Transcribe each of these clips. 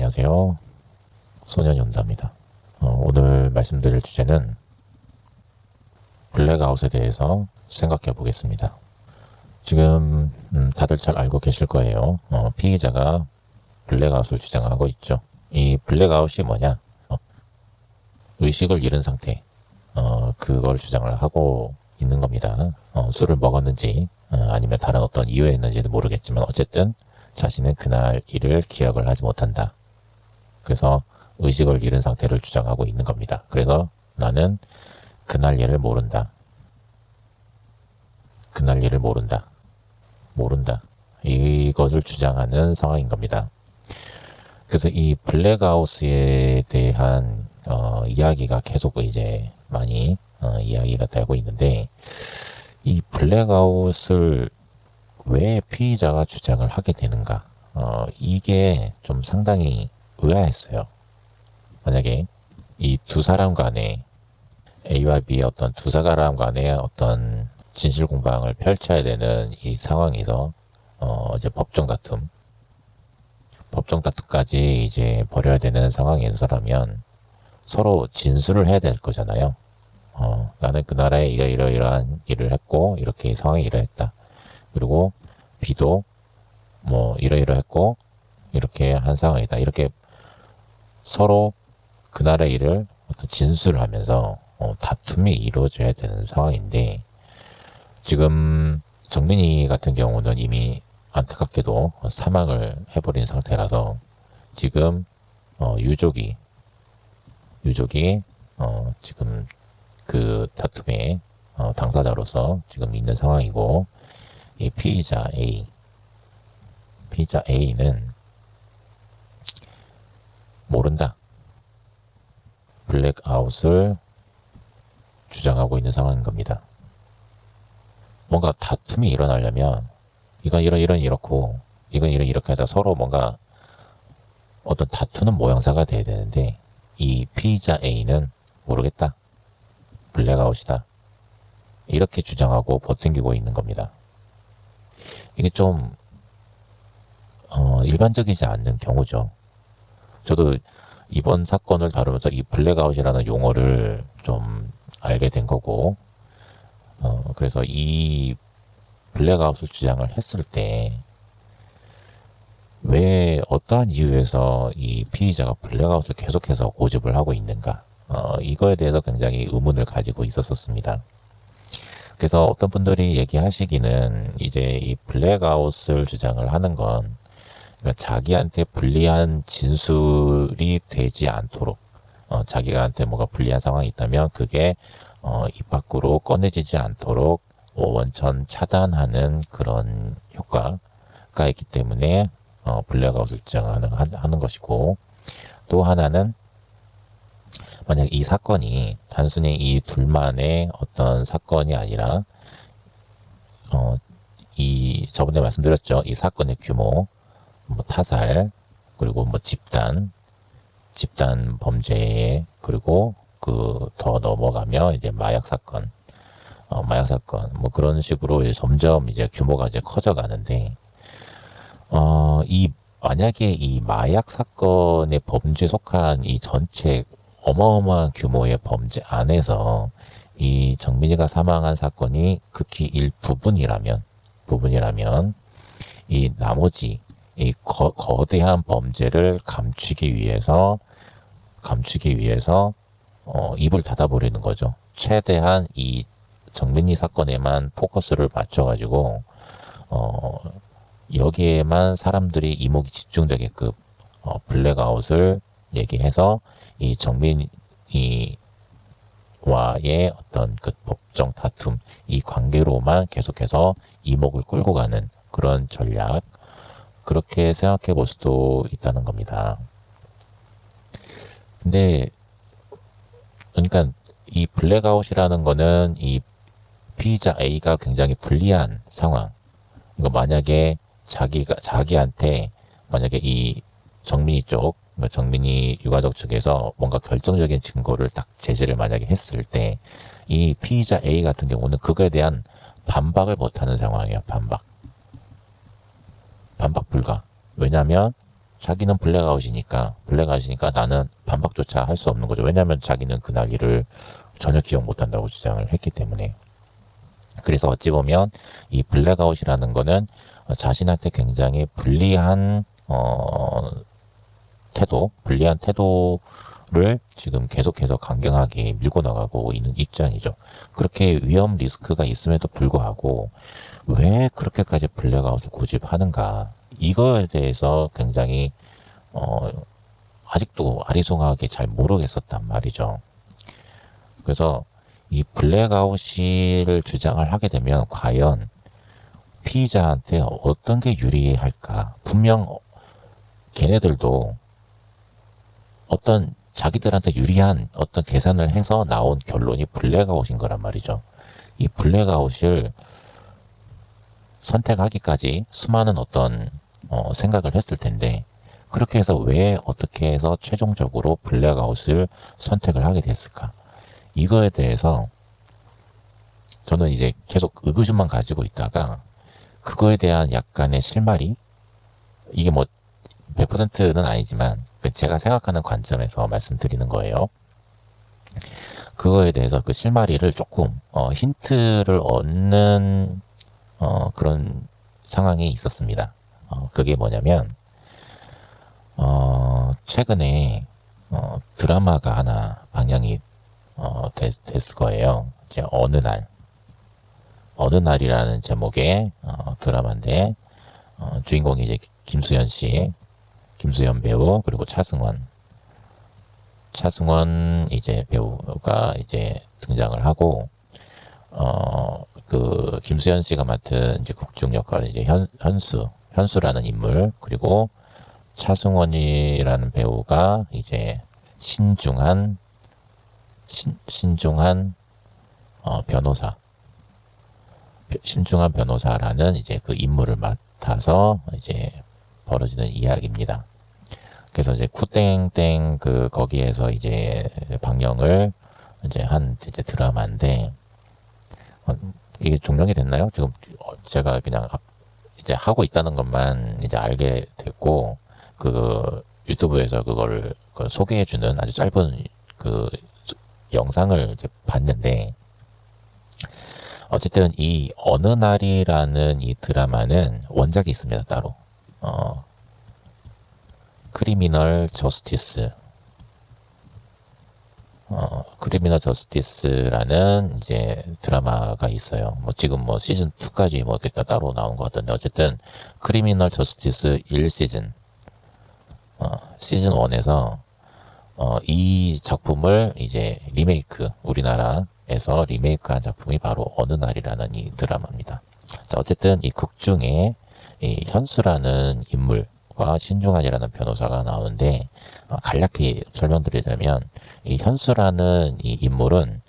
안녕하세요. 소년 연다입니다. 어, 오늘 말씀드릴 주제는 블랙아웃에 대해서 생각해 보겠습니다. 지금 음, 다들 잘 알고 계실 거예요. 어, 피의자가 블랙아웃을 주장하고 있죠. 이 블랙아웃이 뭐냐? 어, 의식을 잃은 상태. 어, 그걸 주장을 하고 있는 겁니다. 어, 술을 먹었는지 어, 아니면 다른 어떤 이유였는지도 모르겠지만 어쨌든 자신은 그날 일을 기억을 하지 못한다. 그래서 의식을 잃은 상태를 주장하고 있는 겁니다. 그래서 나는 그날 일을 모른다. 그날 일을 모른다. 모른다. 이것을 주장하는 상황인 겁니다. 그래서 이 블랙아웃에 대한 어, 이야기가 계속 이제 많이 어, 이야기가 되고 있는데 이 블랙아웃을 왜 피의자가 주장을 하게 되는가? 어, 이게 좀 상당히 의아했어요. 만약에 이 두 사람 간에 A와 B의 어떤 두 사람 간의 어떤 진실 공방을 펼쳐야 되는 이 상황에서 어, 이제 법정 다툼, 법정 다툼까지 이제 벌여야 되는 상황에서라면 서로 진술을 해야 될 거잖아요. 어, 나는 그 나라에 이러 이러한 일을 했고 이렇게 상황이 이러했다. 그리고 B도 뭐 이러이러했고 이렇게 한 상황이다. 이렇게 서로 그날의 일을 어떤 진술을 하면서 어, 다툼이 이루어져야 되는 상황인데 지금 정민이 같은 경우는 이미 안타깝게도 사망을 해버린 상태라서 지금 어, 유족이 유족이 어, 지금 그 다툼의 어, 당사자로서 지금 있는 상황이고 이 피의자 A 피의자 A는 모른다. 블랙아웃을 주장하고 있는 상황인 겁니다. 뭔가 다툼이 일어나려면 이건 이런 이런 이렇고 이건 이런 이렇게 하다 서로 뭔가 어떤 다투는 모양새가 돼야 되는데 이 피의자 A는 모르겠다. 블랙아웃이다. 이렇게 주장하고 버팅기고 있는 겁니다. 이게 좀 어, 일반적이지 않는 경우죠. 저도 이번 사건을 다루면서 이 블랙아웃이라는 용어를 좀 알게 된 거고, 어, 그래서 이 블랙아웃을 주장을 했을 때, 왜 어떠한 이유에서 이 피의자가 블랙아웃을 계속해서 고집을 하고 있는가, 어, 이거에 대해서 굉장히 의문을 가지고 있었었습니다. 그래서 어떤 분들이 얘기하시기는 이제 이 블랙아웃을 주장을 하는 건 그러니까 자기한테 불리한 진술이 되지 않도록 어, 자기한테 뭐가 불리한 상황이 있다면 그게 어, 입 밖으로 꺼내지지 않도록 원천 차단하는 그런 효과가 있기 때문에 어, 블랙아웃을 주장하는 하는 것이고 또 하나는 만약 이 사건이 단순히 이 둘만의 어떤 사건이 아니라 어, 이 저번에 말씀드렸죠. 이 사건의 규모 뭐 타살, 그리고 뭐 집단, 집단 범죄, 그리고 그 더 넘어가면 이제 마약 사건, 어, 마약 사건, 뭐 그런 식으로 이제 점점 이제 규모가 이제 커져 가는데, 어, 이, 만약에 이 마약 사건의 범죄에 속한 이 전체 어마어마한 규모의 범죄 안에서 이 정민이가 사망한 사건이 극히 일부분이라면, 부분이라면, 이 나머지 이 거, 거대한 범죄를 감추기 위해서 감추기 위해서 어, 입을 닫아버리는 거죠. 최대한 이 정민이 사건에만 포커스를 맞춰가지고 어, 여기에만 사람들이 이목이 집중되게끔 어, 블랙아웃을 얘기해서 이 정민이 와의 어떤 그 법정 다툼 이 관계로만 계속해서 이목을 끌고 가는 그런 전략 그렇게 생각해 볼 수도 있다는 겁니다. 근데, 그러니까 이 블랙아웃이라는 거는 이 피의자 A가 굉장히 불리한 상황. 이거 만약에 자기가, 자기한테 만약에 이 정민이 쪽, 그러니까 정민이 유가족 측에서 뭔가 결정적인 증거를 딱 제시를 만약에 했을 때, 이 피의자 A 같은 경우는 그거에 대한 반박을 못하는 상황이에요, 반박. 반박 불가. 왜냐하면 자기는 블랙아웃이니까 블랙아웃이니까 나는 반박조차 할 수 없는 거죠. 왜냐하면 자기는 그날 일을 전혀 기억 못한다고 주장을 했기 때문에. 그래서 어찌 보면 이 블랙아웃이라는 거는 자신한테 굉장히 불리한 어, 태도, 불리한 태도 를 지금 계속해서 강경하게 밀고 나가고 있는 입장이죠. 그렇게 위험 리스크가 있음에도 불구하고 왜 그렇게까지 블랙아웃을 고집하는가? 이거에 대해서 굉장히 어, 아직도 아리송하게 잘 모르겠었단 말이죠. 그래서 이 블랙아웃을 주장을 하게 되면 과연 피의자한테 어떤 게 유리할까? 분명 걔네들도 어떤 자기들한테 유리한 어떤 계산을 해서 나온 결론이 블랙아웃인 거란 말이죠. 이 블랙아웃을 선택하기까지 수많은 어떤 어, 생각을 했을 텐데 그렇게 해서 왜 어떻게 해서 최종적으로 블랙아웃을 선택을 하게 됐을까? 이거에 대해서 저는 이제 계속 의구심만 가지고 있다가 그거에 대한 약간의 실마리 이게 뭐 100%는 아니지만 제가 생각하는 관점에서 말씀드리는 거예요. 그거에 대해서 그 실마리를 조금 어, 힌트를 얻는 어, 그런 상황이 있었습니다. 어, 그게 뭐냐면 어, 최근에 어, 드라마가 하나 방영이 어, 됐, 됐을 거예요. 이제 어느 날 어느 날이라는 제목의 어, 드라마인데 어, 주인공이 이제 김수현 씨, 김수현 배우 그리고 차승원, 차승원 이제 배우가 이제 등장을 하고 어 그 김수현 씨가 맡은 이제 국중 역할은 이제 현, 현수, 현수라는 인물 그리고 차승원이라는 배우가 이제 신중한 신, 신중한 어, 변호사 신중한 변호사라는 이제 그 임무를 맡아서 이제 벌어지는 이야기입니다. 그래서 이제 쿠땡땡 그 거기에서 이제 방영을 이제 한 이제 드라마인데 어, 이게 종영이 됐나요? 지금 제가 그냥 이제 하고 있다는 것만 이제 알게 됐고 그 유튜브에서 그거를 그 소개해주는 아주 짧은 그 영상을 이제 봤는데 어쨌든 이 어느 날이라는 이 드라마는 원작이 있습니다 따로 어 크리미널 저스티스 어 크리미널 저스티스라는 이제 드라마가 있어요. 뭐 지금 뭐 시즌 2까지 뭐 이렇게 따로 나온 것 같은데 어쨌든 크리미널 저스티스 1시즌. 어 시즌 1에서 어, 이 작품을 이제 리메이크 우리나라 에서 리메이크한 작품이 바로 어느 날이라는 이 드라마입니다. 자, 어쨌든 이 극 중에 이 현수라는 인물 과 신중한이라는 변호사가 나오는데 어, 간략히 설명드리자면 이 현수라는 이 인물은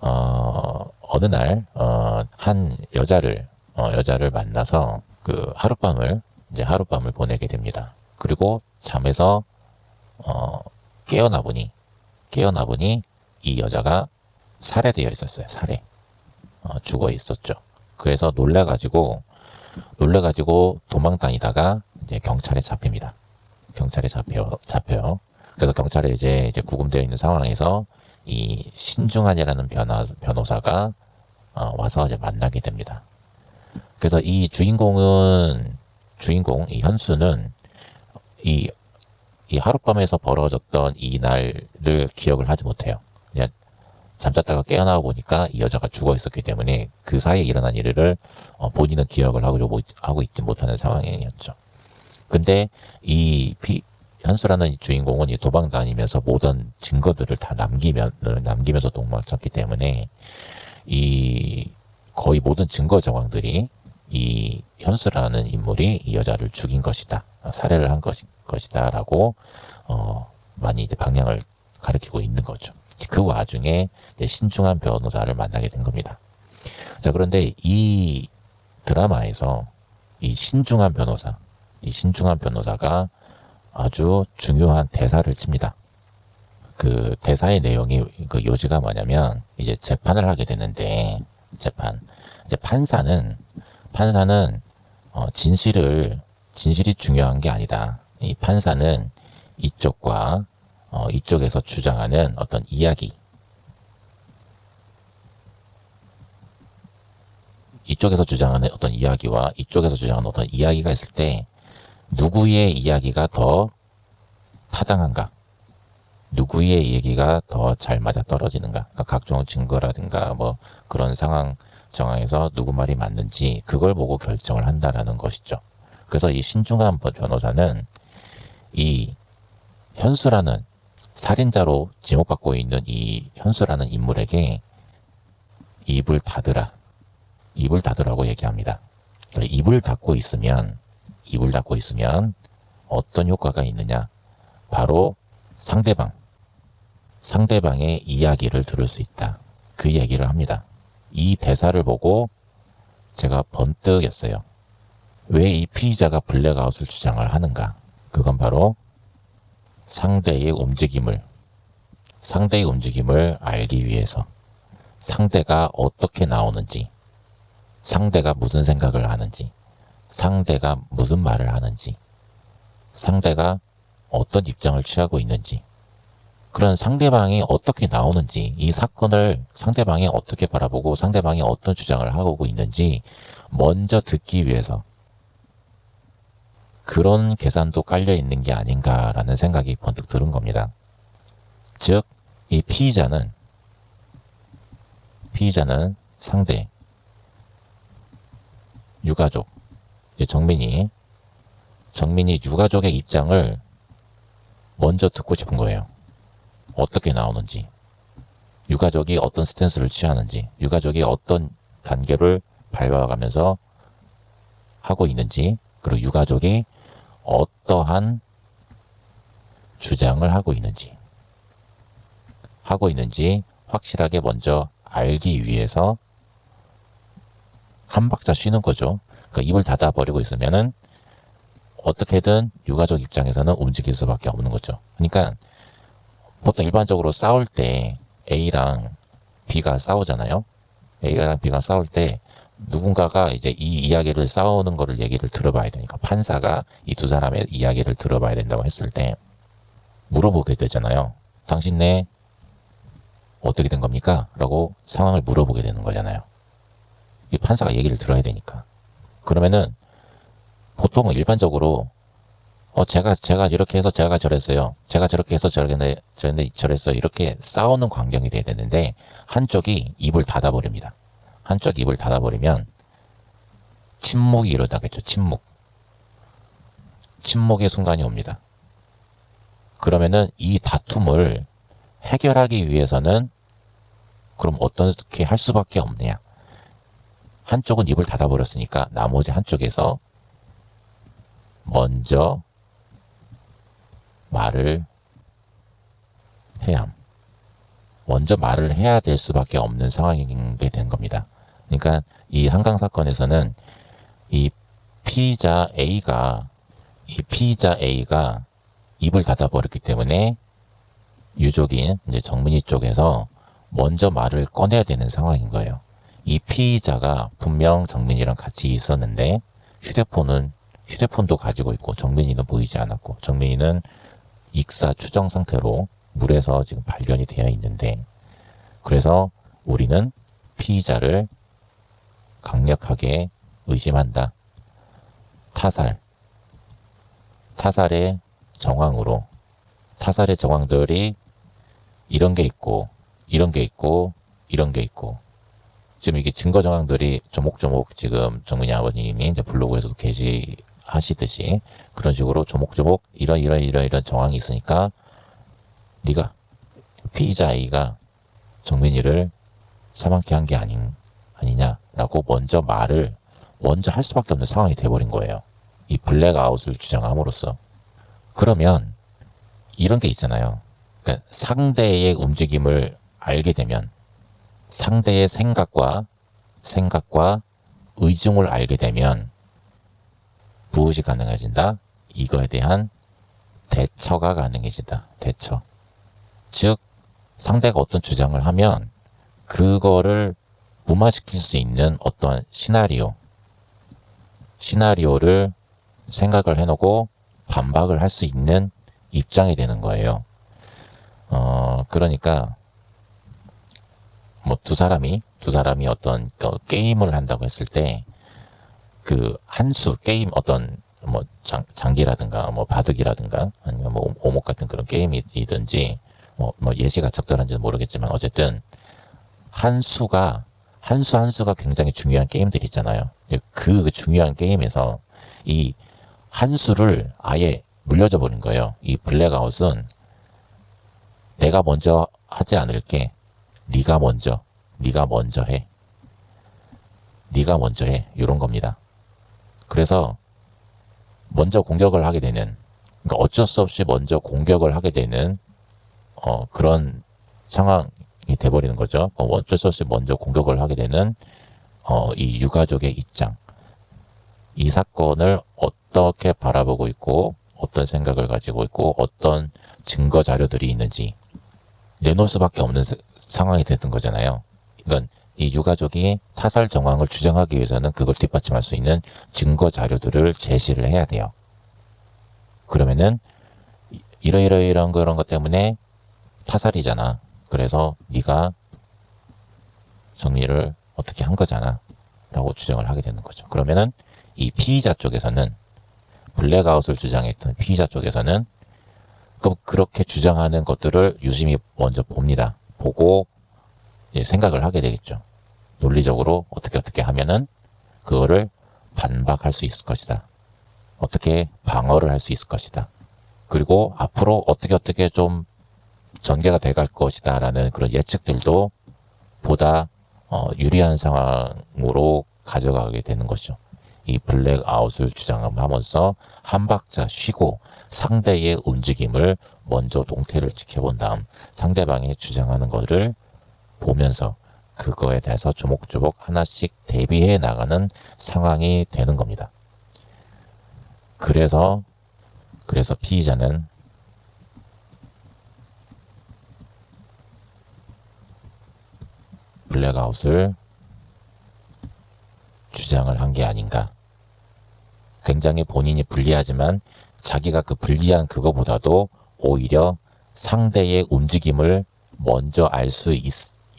어, 어느 날, 어, 한 여자를, 어, 여자를 만나서 그 하룻밤을, 이제 하룻밤을 보내게 됩니다. 그리고 잠에서, 어, 깨어나 보니, 깨어나 보니 이 여자가 살해되어 있었어요. 살해. 어, 죽어 있었죠. 그래서 놀래가지고 놀래가지고 도망 다니다가 이제 경찰에 잡힙니다. 경찰에 잡혀 잡혀요. 그래서 경찰에 이제 이제 구금되어 있는 상황에서 이 신중한이라는 변호, 변호사가 어, 와서 이제 만나게 됩니다. 그래서 이 주인공은 주인공 이 현수는 이, 이 하룻밤에서 벌어졌던 이 날을 기억을 하지 못해요. 그냥 잠잤다가 깨어나 보니까 이 여자가 죽어 있었기 때문에 그 사이에 일어난 일을 어, 본인은 기억을 하고, 하고 있지 못하는 상황이었죠. 근데 이 피, 현수라는 주인공은 이 도망 다니면서 모든 증거들을 다 남기면, 남기면서 도망쳤기 때문에 이 거의 모든 증거 정황들이 이 현수라는 인물이 이 여자를 죽인 것이다. 살해를 한 것이, 것이다라고, 어, 많이 이제 방향을 가리키고 있는 거죠. 그 와중에 신중한 변호사를 만나게 된 겁니다. 자, 그런데 이 드라마에서 이 신중한 변호사, 이 신중한 변호사가 아주 중요한 대사를 칩니다. 그 대사의 내용이 그 요지가 뭐냐면 이제 재판을 하게 되는데 재판 이제 판사는 판사는 어 진실을 진실이 중요한 게 아니다. 이 판사는 이쪽과 어, 이쪽에서 주장하는 어떤 이야기, 이쪽에서 주장하는 어떤 이야기와 이쪽에서 주장하는 어떤 이야기가 있을 때 누구의 이야기가 더 타당한가? 누구의 얘기가 더 잘 맞아 떨어지는가? 그러니까 각종 증거라든가 뭐 그런 상황 정황에서 누구 말이 맞는지 그걸 보고 결정을 한다라는 것이죠. 그래서 이 신중한 변호사는 이 현수라는 살인자로 지목받고 있는 이 현수라는 인물에게 입을 닫으라. 입을 닫으라고 얘기합니다. 입을 닫고 있으면, 입을 닫고 있으면 어떤 효과가 있느냐? 바로 상대방, 상대방의 이야기를 들을 수 있다. 그 얘기를 합니다. 이 대사를 보고 제가 번뜩 했어요. 왜 이 피의자가 블랙아웃을 주장을 하는가? 그건 바로 상대의 움직임을, 상대의 움직임을 알기 위해서 상대가 어떻게 나오는지, 상대가 무슨 생각을 하는지, 상대가 무슨 말을 하는지, 상대가 어떤 입장을 취하고 있는지, 그런 상대방이 어떻게 나오는지, 이 사건을 상대방이 어떻게 바라보고 상대방이 어떤 주장을 하고 있는지 먼저 듣기 위해서 그런 계산도 깔려 있는 게 아닌가라는 생각이 번뜩 들은 겁니다. 즉, 이 피의자는, 피의자는 상대, 유가족, 정민이, 정민이 유가족의 입장을 먼저 듣고 싶은 거예요. 어떻게 나오는지, 유가족이 어떤 스탠스를 취하는지, 유가족이 어떤 단계를 밟아가면서 하고 있는지, 그리고 유가족이 어떠한 주장을 하고 있는지, 하고 있는지 확실하게 먼저 알기 위해서 한 박자 쉬는 거죠. 그러니까 입을 닫아버리고 있으면은 어떻게든 유가족 입장에서는 움직일 수밖에 없는 거죠. 그러니까 보통 일반적으로 싸울 때 A랑 B가 싸우잖아요. A랑 B가 싸울 때 누군가가 이제 이 이야기를 싸우는 거를 얘기를 들어봐야 되니까 판사가 이 두 사람의 이야기를 들어봐야 된다고 했을 때 물어보게 되잖아요. 당신네 어떻게 된 겁니까? 라고 상황을 물어보게 되는 거잖아요. 이 판사가 얘기를 들어야 되니까. 그러면은 보통은 일반적으로 어 제가 제가 이렇게 해서 제가 저랬어요. 제가 저렇게 해서 저렇게 저랬는데 저랬어요. 이렇게 싸우는 광경이 돼야 되는데 한쪽이 입을 닫아버립니다. 한쪽 입을 닫아버리면 침묵이 일어나겠죠. 침묵. 침묵의 순간이 옵니다. 그러면은 이 다툼을 해결하기 위해서는 그럼 어떻게 할 수밖에 없느냐. 한쪽은 입을 닫아버렸으니까 나머지 한쪽에서 먼저 말을 해야 함. 먼저 말을 해야 될 수밖에 없는 상황인 게된 겁니다. 그러니까 이 한강 사건에서는 이 피의자 A가 이 피의자 A가 입을 닫아버렸기 때문에 유족인 이제 정민이 쪽에서 먼저 말을 꺼내야 되는 상황인 거예요. 이 피의자가 분명 정민이랑 같이 있었는데 휴대폰은 휴대폰도 가지고 있고 정민이는 보이지 않았고 정민이는 익사 추정 상태로 물에서 지금 발견이 되어 있는데 그래서 우리는 피의자를 강력하게 의심한다. 타살. 타살의 정황으로 타살의 정황들이 이런 게 있고 이런 게 있고 이런 게 있고 지금 이게 증거 정황들이 조목조목 지금 정민이 아버님이 이제 블로그에서도 게시하시듯이 그런 식으로 조목조목 이런 이런 이런 이런 정황이 있으니까 네가 피의자 A가 정민이를 사망케 한 게 아닌 아니냐라고 먼저 말을 먼저 할 수밖에 없는 상황이 돼버린 거예요. 이 블랙아웃을 주장함으로써 그러면 이런 게 있잖아요. 그러니까 상대의 움직임을 알게 되면 상대의 생각과 생각과 의중을 알게 되면 무엇이 가능해진다? 이거에 대한 대처가 가능해진다. 대처. 즉 상대가 어떤 주장을 하면 그거를 무마시킬 수 있는 어떤 시나리오, 시나리오를 생각을 해놓고 반박을 할 수 있는 입장이 되는 거예요. 어, 그러니까 뭐 두 사람이 두 사람이 어떤 그 게임을 한다고 했을 때 그 한 수 게임 어떤 뭐 장, 장기라든가 뭐 바둑이라든가 아니면 뭐 오목 같은 그런 게임이든지 뭐, 뭐 예시가 적절한지는 모르겠지만 어쨌든 한 수가 한 수 한 수가 굉장히 중요한 게임들 있잖아요. 그 중요한 게임에서 이 한 수를 아예 물려줘 버린 거예요. 이 블랙아웃은 내가 먼저 하지 않을게. 네가 먼저, 네가 먼저 해. 네가 먼저 해. 이런 겁니다. 그래서 먼저 공격을 하게 되는, 그러니까 어쩔 수 없이 먼저 공격을 하게 되는 어, 그런 상황이 돼버리는 거죠. 어, 어쩔 수 없이 먼저 공격을 하게 되는 어, 이 유가족의 입장. 이 사건을 어떻게 바라보고 있고 어떤 생각을 가지고 있고 어떤 증거 자료들이 있는지 내놓을 수밖에 없는 상황이 되는 거잖아요. 그러니까 이 유가족이 타살 정황을 주장하기 위해서는 그걸 뒷받침할 수 있는 증거 자료들을 제시를 해야 돼요. 그러면은 이러이러이런 그런 것 때문에 타살이잖아. 그래서 네가 정리를 어떻게 한 거잖아. 라고 주장을 하게 되는 거죠. 그러면은 이 피의자 쪽에서는 블랙아웃을 주장했던 피의자 쪽에서는 그럼 그렇게 주장하는 것들을 유심히 먼저 봅니다. 보고 생각을 하게 되겠죠. 논리적으로 어떻게 어떻게 하면은 그거를 반박할 수 있을 것이다. 어떻게 방어를 할 수 있을 것이다. 그리고 앞으로 어떻게 어떻게 좀 전개가 돼갈 것이다라는 그런 예측들도 보다 어, 유리한 상황으로 가져가게 되는 것이죠. 이 블랙아웃을 주장하면서 한 박자 쉬고 상대의 움직임을 먼저 동태를 지켜본 다음 상대방이 주장하는 것을 보면서 그거에 대해서 조목조목 하나씩 대비해 나가는 상황이 되는 겁니다. 그래서 그래서 피의자는 블랙아웃을 주장을 한 게 아닌가. 굉장히 본인이 불리하지만 자기가 그 불리한 그거보다도 오히려 상대의 움직임을 먼저 알 수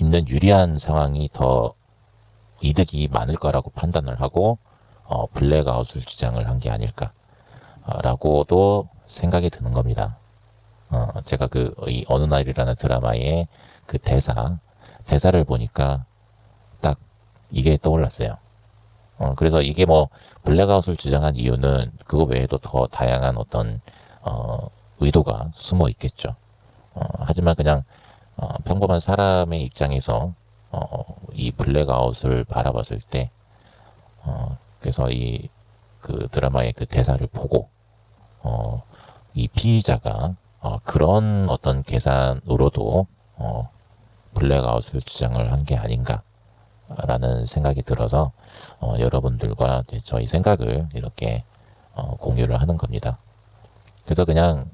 있는 유리한 상황이 더 이득이 많을 거라고 판단을 하고 어, 블랙아웃을 주장을 한 게 아닐까라고도 생각이 드는 겁니다. 어, 제가 그 이 어느 날이라는 드라마의 그 대사 대사를 보니까 딱 이게 떠올랐어요. 어, 그래서 이게 뭐 블랙아웃을 주장한 이유는 그거 외에도 더 다양한 어떤 어, 의도가 숨어 있겠죠. 어, 하지만 그냥 어, 평범한 사람의 입장에서 어, 이 블랙아웃을 바라봤을 때 어, 그래서 이 그 드라마의 그 대사를 보고 어, 이 피의자가 어, 그런 어떤 계산으로도 어, 블랙아웃을 주장을 한 게 아닌가라는 생각이 들어서 어, 여러분들과 저희 생각을 이렇게 어, 공유를 하는 겁니다. 그래서 그냥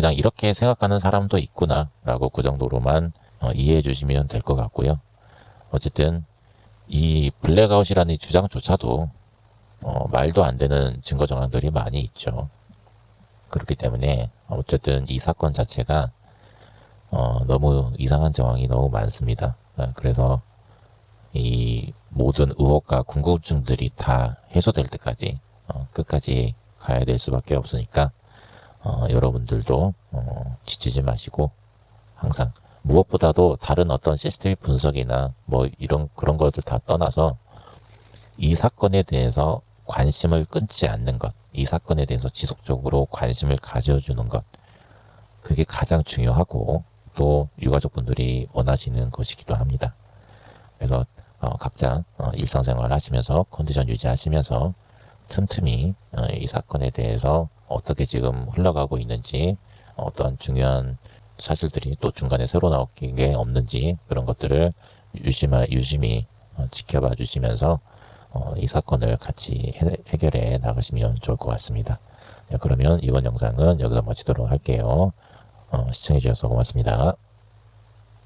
그냥 이렇게 생각하는 사람도 있구나라고 그 정도로만 어, 이해해 주시면 될 것 같고요. 어쨌든 이 블랙아웃이라는 이 주장조차도 어, 말도 안 되는 증거 정황들이 많이 있죠. 그렇기 때문에 어쨌든 이 사건 자체가 어, 너무 이상한 정황이 너무 많습니다. 어, 그래서 이 모든 의혹과 궁금증들이 다 해소될 때까지 어, 끝까지 가야 될 수밖에 없으니까 어, 여러분들도 어, 지치지 마시고 항상 무엇보다도 다른 어떤 시스템 분석이나 뭐 이런 그런 것들 다 떠나서 이 사건에 대해서 관심을 끊지 않는 것, 이 사건에 대해서 지속적으로 관심을 가져주는 것, 그게 가장 중요하고 또 유가족분들이 원하시는 것이기도 합니다. 그래서 어, 각자 어, 일상생활 하시면서 컨디션 유지하시면서 틈틈이 어, 이 사건에 대해서 어떻게 지금 흘러가고 있는지 어떤 중요한 사실들이 또 중간에 새로 나오는 게 없는지 그런 것들을 유심하, 유심히 어, 지켜봐 주시면서 어, 이 사건을 같이 해, 결해 나가시면 좋을 것 같습니다. 네, 그러면 이번 영상은 여기서 마치도록 할게요. 어, 시청해주셔서 고맙습니다.